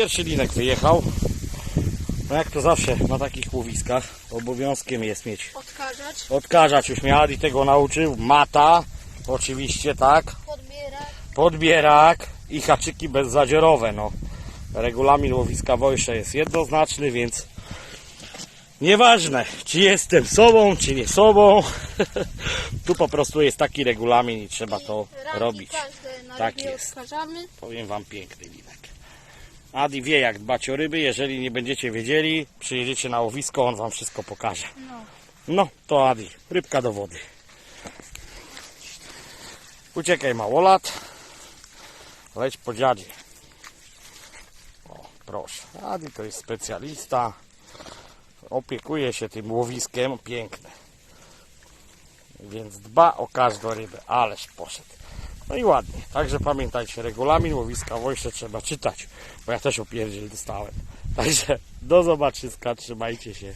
Pierwszy linek wyjechał. No jak to zawsze na takich łowiskach, obowiązkiem jest mieć Odkażać, odkażać. Już mnie Adi tego nauczył. Mata, oczywiście tak. podbierać. Podbierak i haczyki bezzadzierowe. No. Regulamin łowiska Wojsze jest jednoznaczny, więc nieważne, czy jestem sobą, czy nie sobą. tu po prostu jest taki regulamin i trzeba to robić. każde na Tak jest. odkażamy. Powiem Wam piękny linek. Adi wie jak dbać o ryby. Jeżeli nie będziecie wiedzieli, przyjedziecie na łowisko, on Wam wszystko pokaże. No. No, to Adi, rybka do wody. Uciekaj małolat. Leć po dziadzie. O, proszę. Adi to jest specjalista. Opiekuje się tym łowiskiem. Piękne. Więc dba o każdą rybę. Ależ poszedł. No i ładnie. Także pamiętajcie, regulamin łowiska Wojsze trzeba czytać. Bo ja też opierdziel dostałem. Także do zobaczyska. Trzymajcie się.